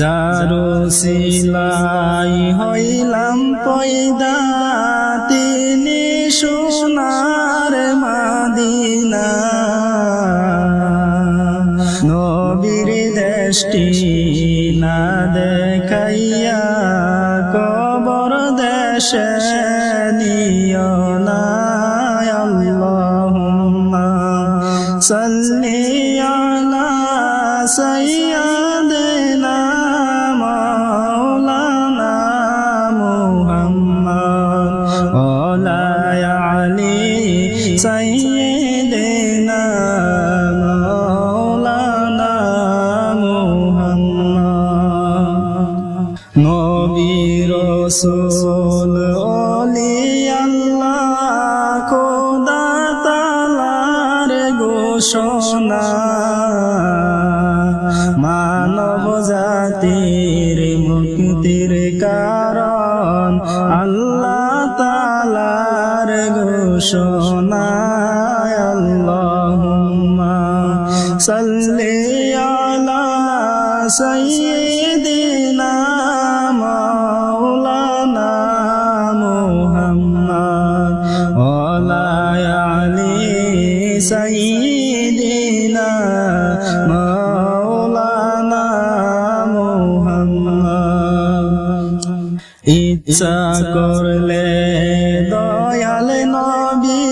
যারো সিলাই হইলাম পয়দা, তিনি সোনার মাদিনা। নবীর দেশটি না দেখাইয়া কবর দেশে নিয় সাল্লি আলা সাইয়্যিদিনা মুহাম্মদ। নবী রসুল অলি আল্লাহ খোদা তালার ঘোষণা। মানব জাতির মুক্তির কারণ আল্লাহ তালার ইচ্ছা করলে দয়াল নবী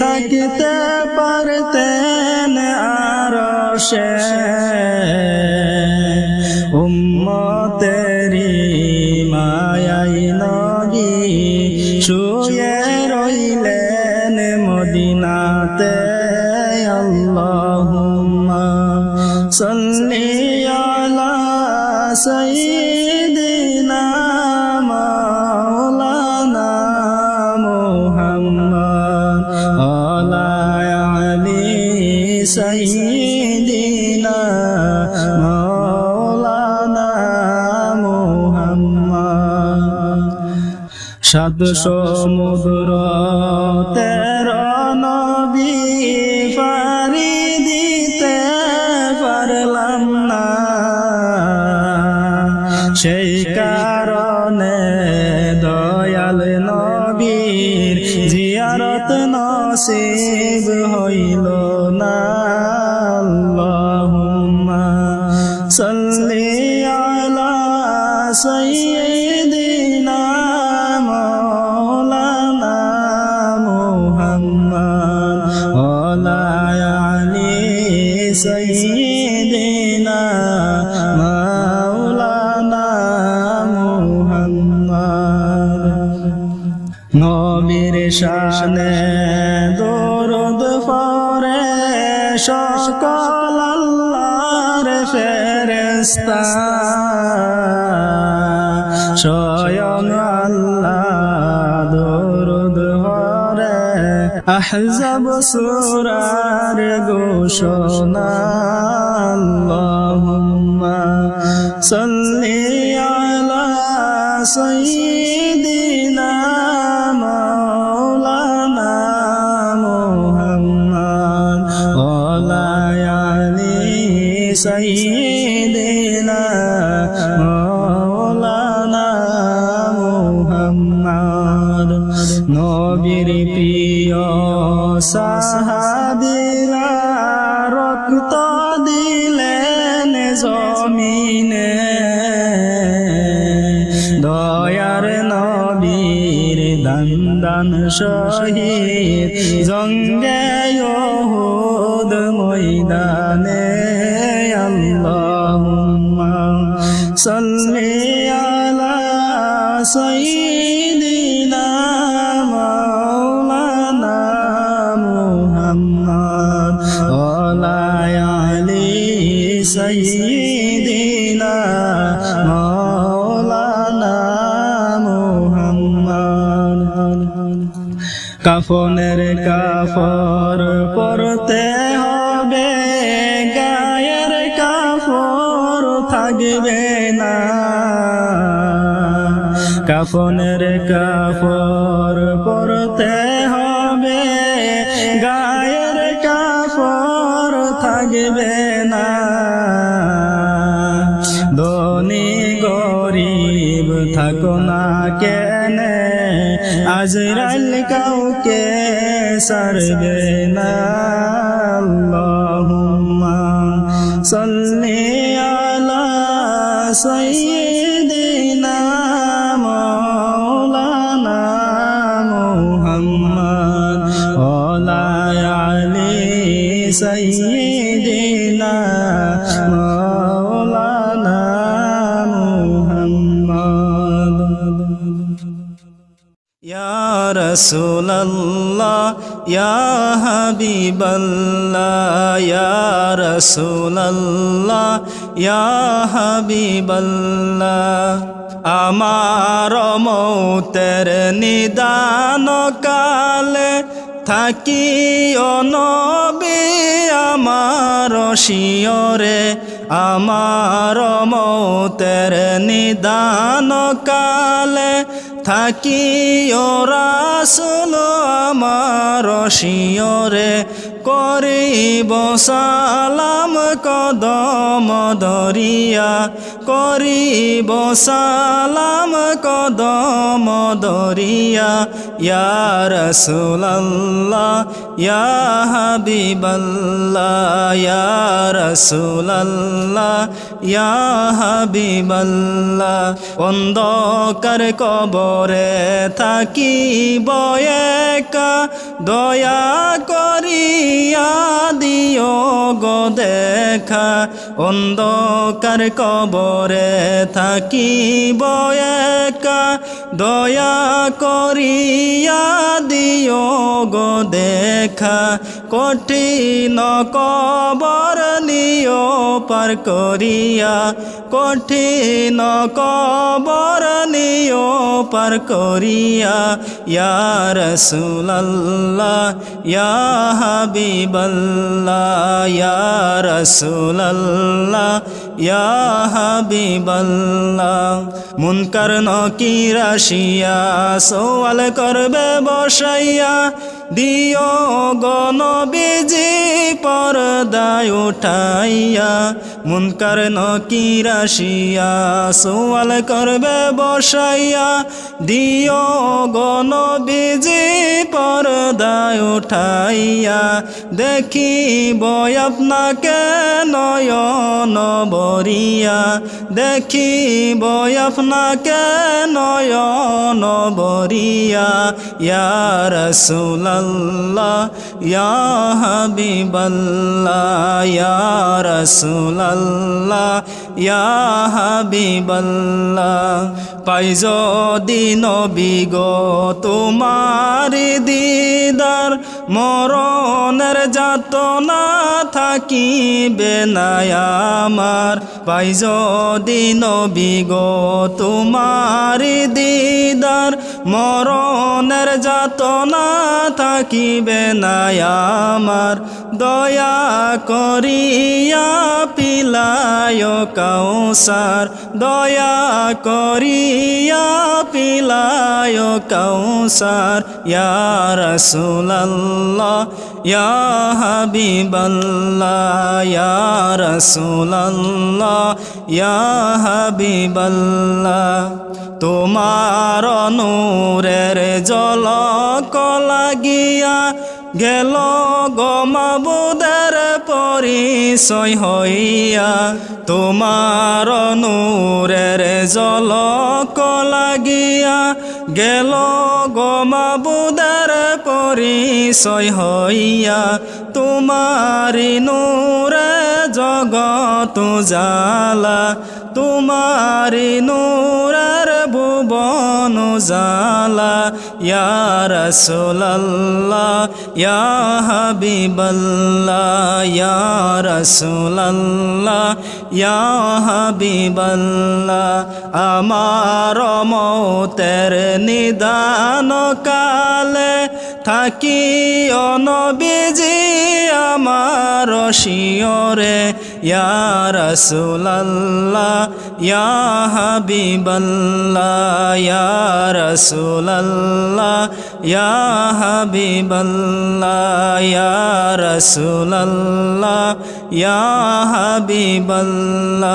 থাকতে পারতেন আর সে উম্মতেরি মায়াই নবী শুয়ে রইলেন মদিনাতে। সাইয়্যিদিনা মাওলানা মুহাম্মদ। সাত সমুদ্র তের নবী পারি দিতে পারলাম না। সেই কারণে দয়াল নবীর জিয়ারত নসিব হইল। না আল্লাহুম্মা সাল্লি আলা সাইয়্যিদিনা মাওলানা মুহাম্মদ ওয়া আলি সকল আল্লাহর ফেরেশতা। স্বয়ং আল্লাহ দরুদ পরে আহজাব সূরার ঘোষণা। আল্লাহুম্মা সাল্লি আলা সাইয়্যিদিনা মাওলানা মুহাম্মদ। নবীর প্রিয় সাহাবীরা রক্ত দিলেন জমিনে। দান শহীদ জঙ্গে ময়দানে। সাল্লি আলা সাইয়্যিদিনা মাওলানা মুহাম্মদ ওয়া আলি সাইয়্যিদিনা মাওলানা মুহাম্মদ। কাফনের কাফর পরতে থাকবে না। কাফনের কাফর পরতে হবে, গায়ের কাফর থাকবে না। ধনী গরিব থাকো না কেনে, আজরাইল কাউকে সারবে না। আলা সৈদিনা মৌলানা মোহাম্মদ ওলায়ালি সৈদিনা মৌলানা মোহাম্মদ। রসুল্লাহ ইয়া হাবিবল্লাহ ইয়া রসুল্লাহ আমার মৌতের নিদান কালে থাকি অনবি আমার শিয়রে, আমার মৌতের নিদান কালে থাকি রাসুল আমার শিয়রে করিব সালাম কদম দরিয়া করিব সালাম কদম দরিয়া ইয়া হাবিবাল্লাহ, ইয়া রাসূলুল্লাহ, ইয়া হাবিবাল্লাহ, অন্ধকার কবরে থাকি বয়েকা দয়া করিয়া দিও গো দেখা, অন্ধকার কবরে থাকি বয়েকা দয়া করিয়া দিও গো দেখা। কঠিন কবর নিও পার করিয়া। কঠিন কবর নিও পার করিয়া। ইয়া রাসূলুল্লাহ, ইয়া হাবিবাল্লাহ, ইয়া রাসূলুল্লাহ, ইয়া হাবিবাল্লাহ। মুনকার নকির আসিয়া সোয়াল করবে বসাইয়া দিও গণবিজি পর্দায় উঠাইয়া। মুনকার নকির আসিয়া সওয়াল করবে বসাইয়া, দিও গণ বিজি পর্দায় উঠাইয়া, দেখিব আপনাকে নয়ন বরিয়া দেখিব আপনাকে নয়ন বরিয়া ইয়া রাসূলুল্লাহ, ইয়া হাবিবাল্লাহ, ইয়া রাসূলুল্লাহ ইয়া হাবিবাল্লাহ পাইজ দিন বিগ তোমার দিদার, মরণের যাতনা থাকিবে না আমার পাইজ দিন বিগ তোমার দিদার, মরণের যাতনা থাকিবে না আমার দয়া করিয়া পিলায় কৌসার দয়া করিয়া পিলায় কৌসার ইয়া রাসূলুল্লাহ, ইয়া হাবিবাল্লাহ, ইয়া রাসূলুল্লাহ, ইয়া হাবিবাল্লাহ। তোমার নূরের জলক লাগিয়া গেল গমাবুদার পরিচয় হইয়া তোমার নূরের জলক লাগিয়া গেল গমাবুদের পরিচয় হইয়া তোমারি নূরে জগত জালা তোমারি নূরের ভুবন জালা ইয়া রাসূলুল্লাহ, ইয়া হাবিবাল্লাহ, ইয়া রাসূলুল্লাহ, ইয়া হাবিবাল্লাহ। আমার মৌতের নিদান কালে থাকি অনবিজি আমার শিয়রে ইয়া রাসূলুল্লাহ, ইয়া হাবিবাল্লাহ, ইয়া রাসূলুল্লাহ, ইয়া হাবিবাল্লাহ, ইয়া রাসূলুল্লাহ, ইয়া হাবিবাল্লাহ।